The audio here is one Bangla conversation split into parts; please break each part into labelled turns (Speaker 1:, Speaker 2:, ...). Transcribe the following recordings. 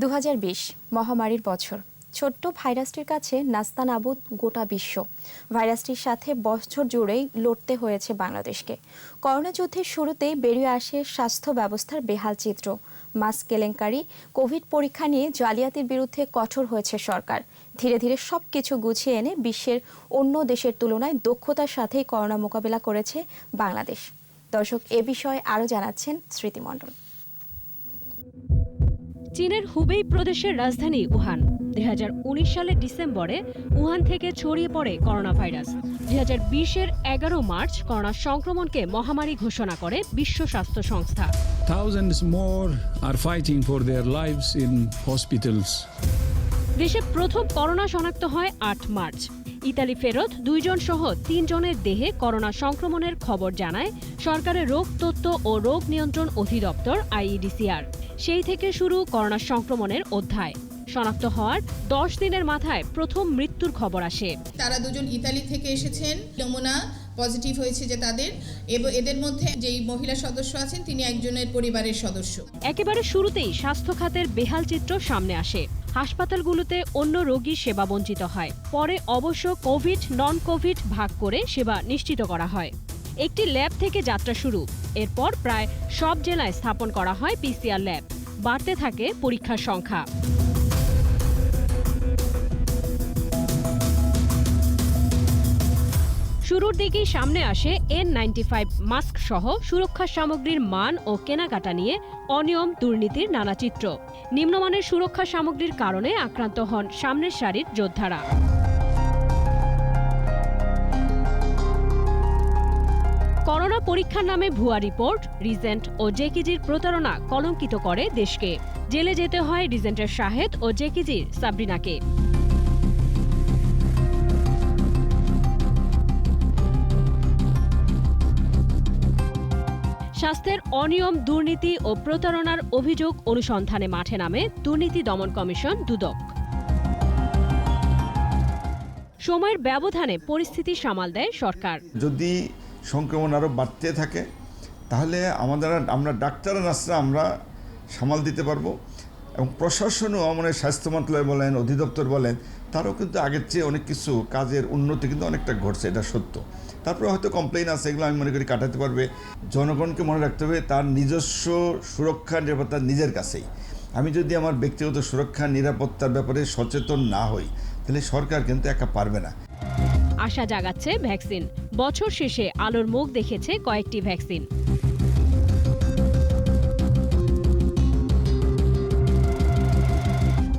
Speaker 1: দু হাজার বিশ মহামারীর বছর। ছোট্ট ভাইরাসটির কাছে নাস্তানাবুদ গোটা বিশ্ব। ভাইরাসটির সাথে বছর জুড়েই লড়তে হয়েছে বাংলাদেশকে। করোনা যুদ্ধের শুরুতেই বেরিয়ে আসে স্বাস্থ্য ব্যবস্থার বেহাল চিত্র। মাস্ক কেলেঙ্কারি, কোভিড পরীক্ষা নিয়ে জালিয়াতির বিরুদ্ধে কঠোর হয়েছে সরকার। ধীরে ধীরে সব কিছু গুছিয়ে এনে বিশ্বের অন্য দেশের তুলনায় দক্ষতার সাথেই করোনা মোকাবিলা করেছে বাংলাদেশ। দর্শক, এ বিষয়ে আরও জানাচ্ছেন স্মৃতিমণ্ডল।
Speaker 2: চীনের হুবেই প্রদেশের রাজধানী উহান। দুই হাজার উনিশ সালের ডিসেম্বরে উহান থেকে ছড়িয়ে পড়ে করোনা ভাইরাস দুই হাজার বিশের এগারো মার্চ করোনা সংক্রমণকে মহামারী ঘোষণা করে বিশ্ব স্বাস্থ্য সংস্থা।
Speaker 3: Thousands more are fighting for their lives in hospitals.
Speaker 2: দেশে প্রথম করোনা শনাক্ত হয় আট মার্চ। ইতালি ফেরত দুইজন সহ তিনজনের দেহে করোনা সংক্রমণের খবর জানায় সরকারের রোগ তথ্য ও রোগ নিয়ন্ত্রণ অধিদপ্তর আইইডিসিআর। সেই থেকে শুরু করোনা সংক্রমণের অধ্যায়। শনাক্ত হওয়ার দশ দিনের মাথায় প্রথম মৃত্যুর খবর আসে।
Speaker 4: তারা দুজন ইতালি থেকে এসেছেন। নমুনা পজিটিভ হয়েছে যে তাদের। এবং এদের মধ্যে যেই মহিলা সদস্য আছেন তিনি একজনের পরিবারের সদস্য।
Speaker 2: একেবারে শুরুতেই স্বাস্থ্য খাতের বেহাল চিত্র সামনে আসে। হাসপাতালগুলোতে অন্য রোগী সেবা বঞ্চিত হয়। পরে অবশ্য কোভিড নন কোভিড ভাগ করে সেবা নিশ্চিত করা হয়। একটি ল্যাব থেকে যাত্রা শুরু। এরপর প্রায় সব জেলায় স্থাপন করা হয় পিসিআর ল্যাব। বাড়তে থাকে পরীক্ষার সংখ্যা। শুরুর দিকেই সামনে আসে এন নাইনটি ফাইভ মাস্ক সহ সুরক্ষা সামগ্রীর মান ও কেনাকাটা নিয়ে অনিয়ম, দুর্নীতির নানা চিত্র। নিম্নমানের সুরক্ষা সামগ্রীর কারণে আক্রান্ত হন সামনের সারির যোদ্ধারা। পরীক্ষার নামে ভুয়া রিপোর্ট, রিজেন্ট ও জেকিজির প্রতারণা কলঙ্কিত করে দেশকে। জেলে যেতে হয় রিজেন্টের শাহেদ ও জেকিজির সাবরিনাকে। স্বাস্থ্যের অনিয়ম, দুর্নীতি ও প্রতারণার অভিযোগ অনুসন্ধানে মাঠে নামে দুর্নীতি দমন কমিশন, দুদক। সময়ের ব্যবধানে পরিস্থিতি সামাল দেয় সরকার।
Speaker 5: যদি সংক্রমণ আরও বাড়তে থাকে, তাহলে আমাদের আমরা ডাক্তার, নার্সরা আমরা সামাল দিতে পারব। এবং প্রশাসনও মানে স্বাস্থ্য মন্ত্রণালয় বলেন, অধিদপ্তর বলেন, তারও কিন্তু আগের চেয়ে অনেক কিছু কাজের উন্নতি কিন্তু অনেকটা ঘটছে, এটা সত্য। তারপরে হয়তো কমপ্লেন আছে, এগুলো আমি মনে করি কাটাতে পারবে। জনগণকে মনে রাখতে হবে, তার নিজস্ব সুরক্ষা নিরাপত্তা নিজের কাছেই। আমি যদি আমার ব্যক্তিগত সুরক্ষা, নিরাপত্তার ব্যাপারে সচেতন না হই, তাহলে সরকার কিন্তু একা পারবে না।
Speaker 2: আশা জাগাচ্ছে ভ্যাকসিন। বছর শেষে আলোর মুখ দেখেছে কয়েকটি ভ্যাকসিন।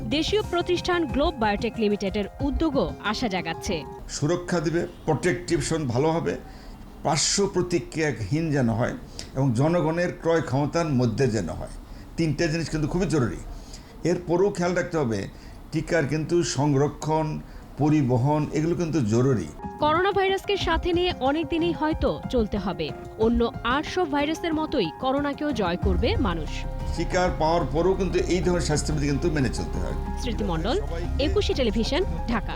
Speaker 2: দেশীয় প্রতিষ্ঠান গ্লোব বায়োটেক লিমিটেডের উদ্যোগও আশা জাগাচ্ছে।
Speaker 5: সুরক্ষা দিবে, প্রোটেকটিভশন ভালো হবে, পার্শ্ব প্রতিক্রিয়াহীন যেন হয় এবং জনগণের ক্রয় ক্ষমতার মধ্যে যেন হয়। তিনটা জিনিস কিন্তু খুবই জরুরি। এরপরেও খেয়াল রাখতে হবে, টিকার কিন্তু সংরক্ষণ পরিবহন এগুলো কিন্তু জরুরি।
Speaker 2: করোনা ভাইরাসকে সাথে নিয়ে অনেক দিনই হয়তো চলতে হবে। অন্য আর সব ভাইরাসের মতোই করোনাকেও জয় করবে মানুষ।
Speaker 5: শিকার পাওয়ার পরও কিন্তু এই ধরনের স্বাস্থ্যবিধি কিন্তু মেনে চলতে হয়।
Speaker 2: স্মৃতিমণ্ডল একুশে টেলিভিশন ঢাকা।